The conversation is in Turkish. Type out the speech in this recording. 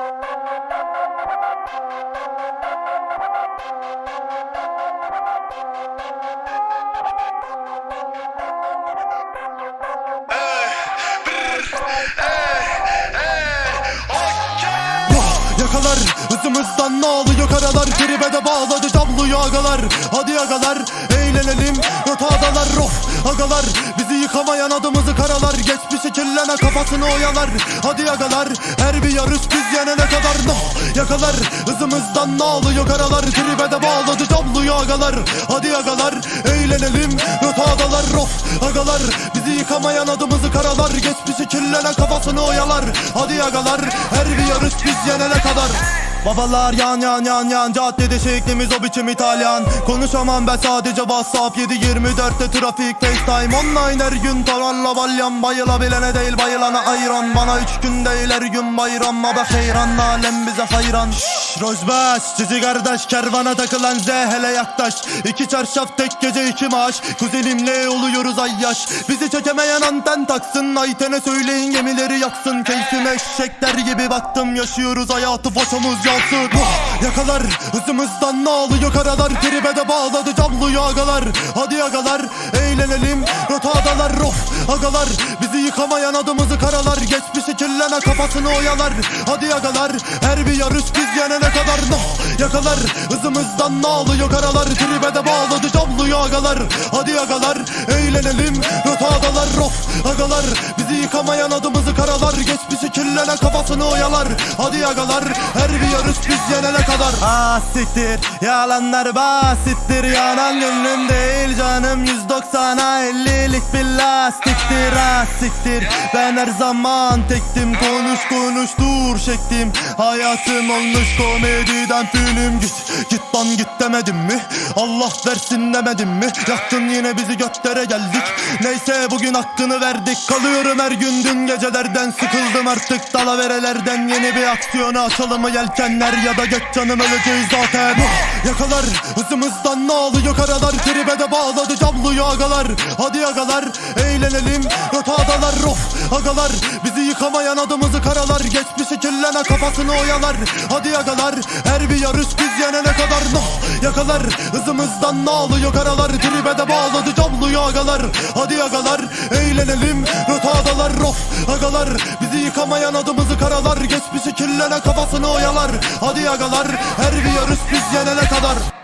Vah, Yakalar hızımızdan ne alıyor karalar? Tribe de bağladı tabloyu agalar. Hadi agalar eğlenelim. Rotadalar roh agalar. Bizi yıkamayan adımızı karalar. Geçmişi kirlene kafasını oyalar. Hadi agalar her bir yarış biz yenene kadar. Noh Yakalar. Hızımızdan ne alıyor karalar? Tribe de bağladı tabloyu agalar. Hadi agalar eğlenelim. Rotadalar roh agalar. Bizi yıkamayan adımızı karalar. Geçmişi kirlene kafasını oyalar. Hadi agalar her bir yarış biz yenene kadar Babalar yan yan yan yan. Caddede şeklimiz o biçim İtalyan. Konuşamam ben sadece Whatsapp. 7-24'te trafik FaceTime Online her gün. Tararla balyan Bayılabilene değil bayılana ayran. Bana üç gün değil her gün bayram. Ama heyran alem bize hayran. Şşş Rojbaş Cici kardeş kervana takılan Z hele yaklaş. İki çarşaf tek gece iki maaş. Kuzenimle oluyoruz ay yaş. Bizi çekemeyen anten taksın Ayten'e söyleyin gemileri yaksın. Keyfime eşekler gibi baktım Yaşıyoruz hayatı fotomuz yansın Vah, Yakalar hızımızdan ne alıyor karalar? Tribe de bağladı tabloyu agalar Hadi agalar eğlenelim. Rotadalar roh agalar Bizi yıkamayan adımızı karalar. Geçmişi kirlene kafasını oyalar. Hadi agalar her bir yarış biz yenene kadar noh Yakalar. Hızımızdan ne alıyor karalar Tribe de bağladı tabloyu agalar Hadi agalar eğlenelim Rotadalar roh agalar. Bizi yıkamayan adımızı karalar. Geçmişi kirlene kafasını oyalar. Hadi agalar her bir yarış biz yenene kadar. Ah yalanlar basittir. Yanan gönlüm değil canım. 190'a 50'lik bir lastiktir. Ah ben her zaman tektim. Konuş konuş dur şektim Hayatım olmuş komediden film. Git git lan git demedim mi? Allah versin demedim mi? Yaktın yine bizi göklere geldik. Neyse bugün hakkını verdik Kalıyorum her gün. Dün gecelerden Sıkıldım artık. Dalaverelerden Yeni bir aksiyona açalım mı yelkenler? Ya da geç canım öleceğiz zaten. Yakalar hızımızdan ne alıyor? Karalar Tribe de bağladı. Cabluyu agalar Hadi agalar eğlenelim. Rotadalar roh agalar. Bizi yıkamayan adımızı karalar. Geçmişi kirlene kafasını oyalar. Hadi agalar her bir yarış biz yenene kadar. Noh Yakalar hızımızdan ne alıyor karalar. Tribe de bağladı cabluyu agalar. Hadi agalar eğlenelim. Rotadalar roh agalar. Bizi yıkamayan adımızı karalar. Geçmişi kirlene kafasını oyalar. Hadi agalar her bir yarış biz yenene kadar